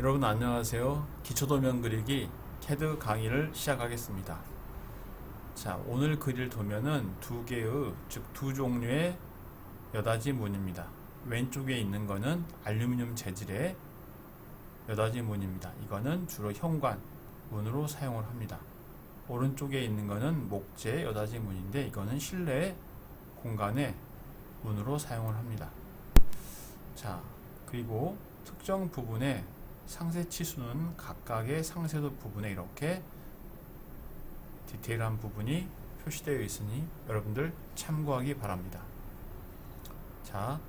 여러분 안녕하세요. 기초도면 그리기 캐드 강의를 시작하겠습니다. 자, 오늘 그릴 도면은 두 개의 즉 두 종류의 여닫이 문입니다. 왼쪽에 있는 거는 알루미늄 재질의 여닫이 문입니다. 이거는 주로 현관 문으로 사용을 합니다. 오른쪽에 있는 거는 목재 여닫이 문인데 이거는 실내 공간의 문으로 사용을 합니다. 자, 그리고 특정 부분에 상세 치수는 각각의 상세도 부분에 이렇게 디테일한 부분이 표시되어 있으니 여러분들 참고하기 바랍니다. 자,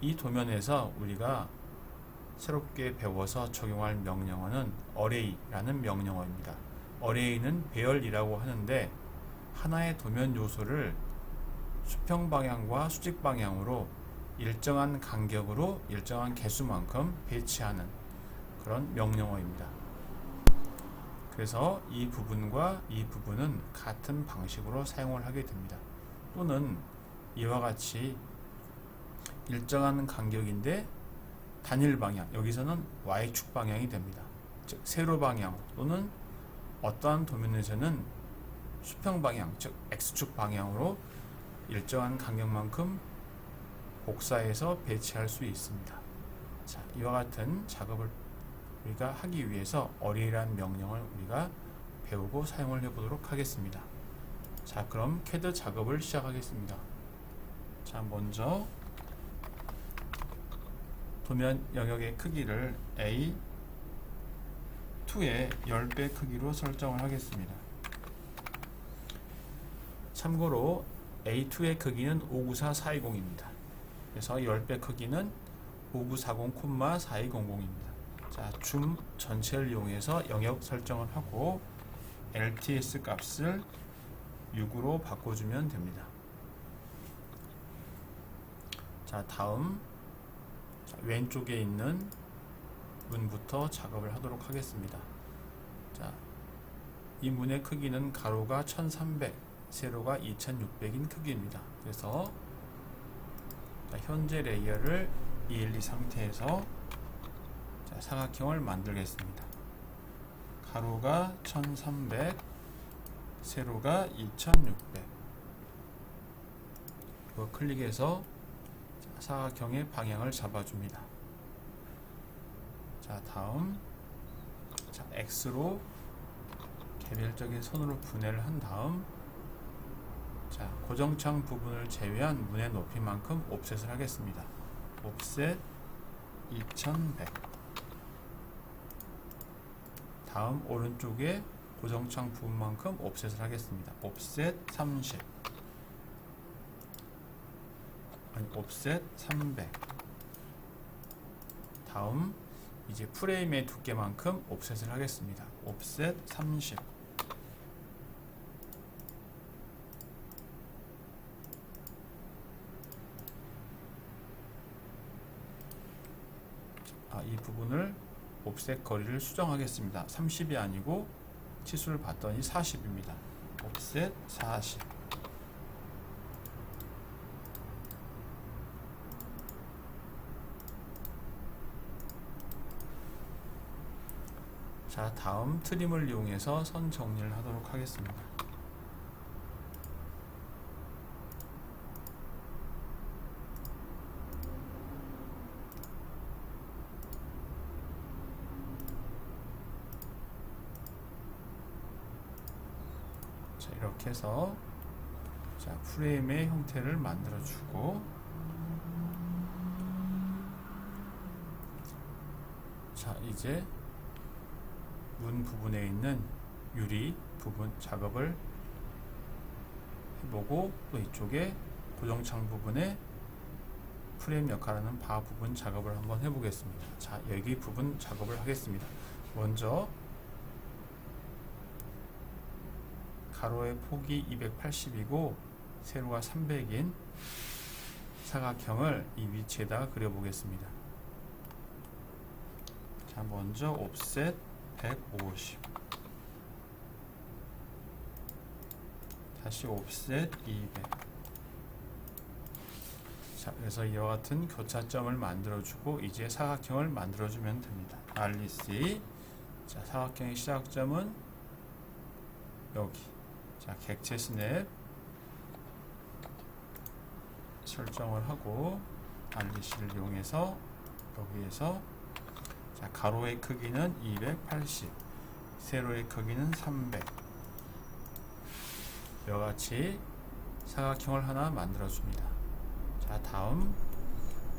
이 도면에서 우리가 새롭게 배워서 적용할 명령어는 array라는 명령어입니다. array는 배열이라고 하는데 하나의 도면 요소를 수평 방향과 수직 방향으로 일정한 간격으로 일정한 개수만큼 배치하는 그런 명령어입니다. 그래서 이 부분과 이 부분은 같은 방식으로 사용을 하게 됩니다. 또는 이와 같이 일정한 간격인데 단일 방향, 여기서는 Y축 방향이 됩니다. 즉, 세로 방향 또는 어떠한 도면에서는 수평 방향, 즉 X축 방향으로 일정한 간격만큼 복사해서 배치할 수 있습니다. 자, 이와 같은 작업을 우리가 하기 위해서 array라는 명령을 우리가 배우고 사용을 해보도록 하겠습니다. 자, 그럼 CAD 작업을 시작하겠습니다. 자, 먼저 도면 영역의 크기를 A2의 10배 크기로 설정을 하겠습니다. 참고로 A2의 크기는 594420입니다. 그래서 10배 크기는 5940,4200입니다. 자, 줌 전체를 이용해서 영역 설정을 하고 LTS 값을 6으로 바꿔주면 됩니다. 자, 다음 자, 왼쪽에 있는 문부터 작업을 하도록 하겠습니다. 자, 이 문의 크기는 가로가 1300, 세로가 2600인 크기입니다. 그래서 자, 현재 레이어를 2, 1, 2 상태에서 자, 사각형을 만들겠습니다. 가로가 1300, 세로가 2600. 이거 클릭해서 자, 사각형의 방향을 잡아줍니다. 자, 다음 자, X로 개별적인 선으로 분해를 한 다음 자, 고정창 부분을 제외한 문의 높이만큼 옵셋을 하겠습니다. 옵셋 2100 다음 오른쪽에 고정창 부분만큼 옵셋을 하겠습니다. 옵셋 30 아니 옵셋 300 다음 이제 프레임의 두께만큼 옵셋을 하겠습니다. 옵셋 30 아, 이 부분을 옵셋 거리를 수정하겠습니다. 30이 아니고 치수를 봤더니 40입니다. 옵셋 40. 자, 다음 트림을 이용해서 선 정리를 하도록 하겠습니다. 자, 이렇게 해서 자, 프레임의 형태를 만들어 주고 자, 이제 문 부분에 있는 유리 부분 작업을 해보고 또 이쪽에 고정창 부분에 프레임 역할하는 바 부분 작업을 한번 해보겠습니다. 자, 여기 부분 작업을 하겠습니다. 먼저 가로의 폭이 280이고 세로가 300인 사각형을 이 위치에다가 그려보겠습니다. 자, 먼저 옵셋 150 다시 옵셋 200 자, 그래서 이와 같은 교차점을 만들어주고 이제 사각형을 만들어주면 됩니다. REC 자 사각형의 시작점은 여기 자 객체 스냅 설정을 하고 REC를 이용해서 여기에서 자 가로의 크기는 280 세로의 크기는 300 이와 같이 사각형을 하나 만들어 줍니다. 자 다음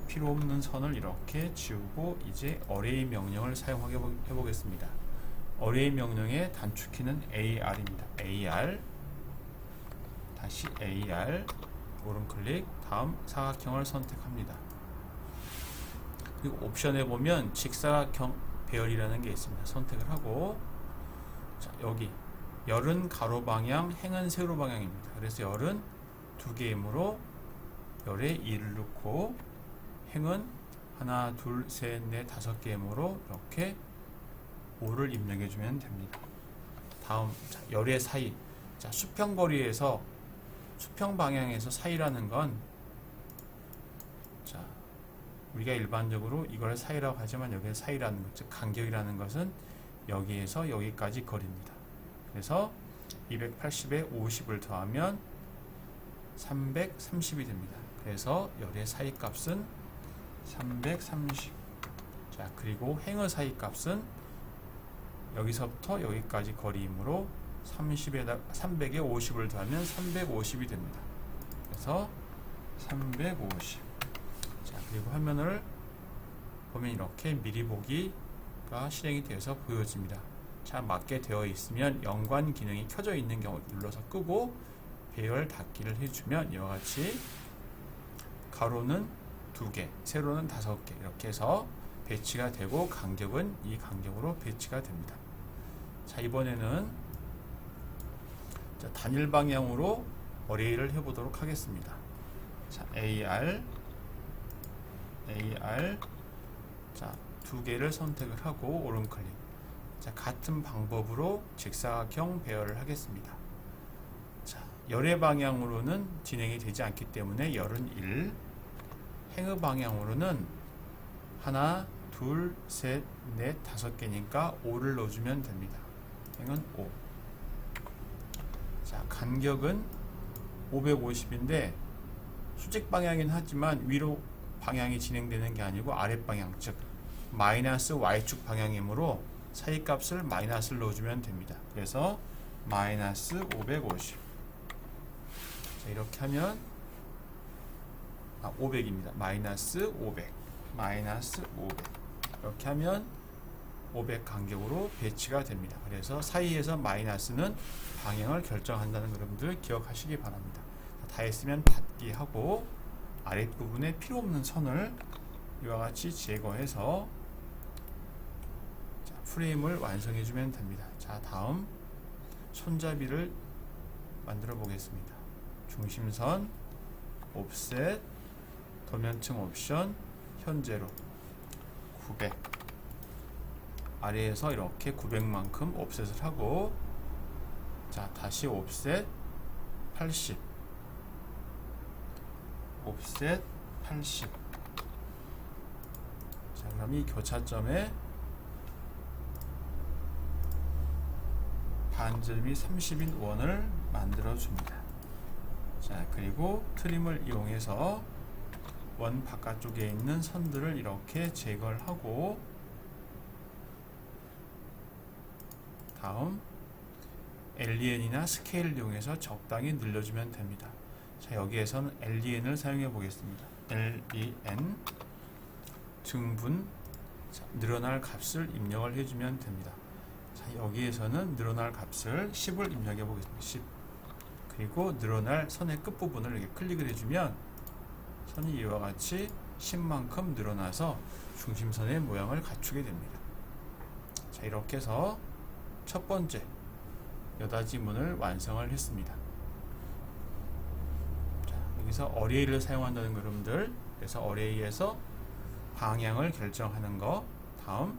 필요 없는 선을 이렇게 지우고 이제 어레이 명령을 사용해 보겠습니다. 어레이 명령의 단축키는 AR입니다. AR 다시 AR 오른 클릭 다음 사각형을 선택합니다. 그리고 옵션에 보면 직사각형 배열이라는 게 있습니다. 선택을 하고 자 여기 열은 가로 방향 행은 세로 방향입니다. 그래서 열은 두 개이므로 열에 2를 넣고 행은 하나 둘 셋 넷 다섯 개이므로 이렇게 5를 입력해 주면 됩니다. 다음 자, 열의 사이. 자 수평 거리에서 수평 방향에서 사이라는 건 자, 우리가 일반적으로 이걸 사이라고 하지만 여기는 사이라는 것, 즉 간격이라는 것은 여기에서 여기까지 거리입니다. 그래서 280에 50을 더하면 330이 됩니다. 그래서 열의 사이 값은 330. 자, 그리고 행의 사이 값은 여기서부터 여기까지 거리이므로 30에다 300에 50을 더하면 350이 됩니다. 그래서 350. 자, 그리고 화면을 보면 이렇게 미리 보기가 실행이 되어서 보여집니다. 자, 맞게 되어 있으면 연관 기능이 켜져 있는 경우 눌러서 끄고 배열 닫기를 해주면 이와 같이 가로는 두 개, 세로는 다섯 개 이렇게 해서 배치가 되고 간격은 이 간격으로 배치가 됩니다. 자, 이번에는 자, 단일 방향으로 어레이를 해보도록 하겠습니다. 자, AR, AR, 자, 두 개를 선택을 하고 오른 클릭. 자, 같은 방법으로 직사각형 배열을 하겠습니다. 자, 열의 방향으로는 진행이 되지 않기 때문에 열은 1, 행의 방향으로는 하나, 둘, 셋, 넷, 다섯 개니까 5를 넣어주면 됩니다. 행은 5. 자, 간격은 550인데 수직 방향이긴 하지만 위로 방향이 진행되는 게 아니고 아랫 방향, 즉 마이너스 y축 방향이므로 사이 값을 마이너스를 넣어주면 됩니다. 그래서 마이너스 550. 자, 이렇게 하면 아, 500입니다. 마이너스 500. 마이너스 500. 이렇게 하면 500 간격으로 배치가 됩니다. 그래서 사이에서 마이너스는 방향을 결정한다는 여러분들 기억하시기 바랍니다. 다 했으면 닫기 하고 아랫부분에 필요 없는 선을 이와 같이 제거해서 자, 프레임을 완성해 주면 됩니다. 자, 다음 손잡이를 만들어 보겠습니다. 중심선, 옵셋, 도면층 옵션, 현재로 900 아래에서 이렇게 900만큼 옵셋을 하고 자 다시 옵셋 80 옵셋 80 자, 그럼 이 교차점에 반점이 30인 원을 만들어 줍니다. 자, 그리고 트림을 이용해서 원 바깥쪽에 있는 선들을 이렇게 제거를 하고 다음 LEN이나 스케일을 이용해서 적당히 늘려주면 됩니다. 자, 여기에서는 LEN을 사용해 보겠습니다. LEN 등분 자, 늘어날 값을 입력을 해주면 됩니다. 자, 여기에서는 늘어날 값을 10을 입력해 보겠습니다. 10 그리고 늘어날 선의 끝부분을 이렇게 클릭을 해주면 선이 이와 같이 10만큼 늘어나서 중심선의 모양을 갖추게 됩니다. 자, 이렇게 해서 첫 번째 여닫이문을 완성을 했습니다. 자, 여기서 어레이를 사용한다는 거 여러분들 그래서 어레이에서 방향을 결정하는 거 다음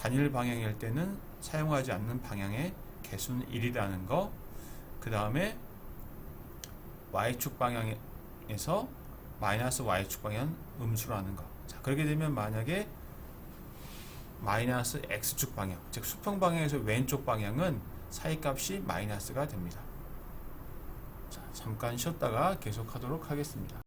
단일 방향일 때는 사용하지 않는 방향의 개수는 1이라는 거 그 다음에 y축 방향에서 마이너스 y축 방향 음수라는 거. 자, 그렇게 되면 만약에 마이너스 x축 방향, 즉 수평 방향에서 왼쪽 방향은 사이값이 마이너스가 됩니다. 자, 잠깐 쉬었다가 계속하도록 하겠습니다.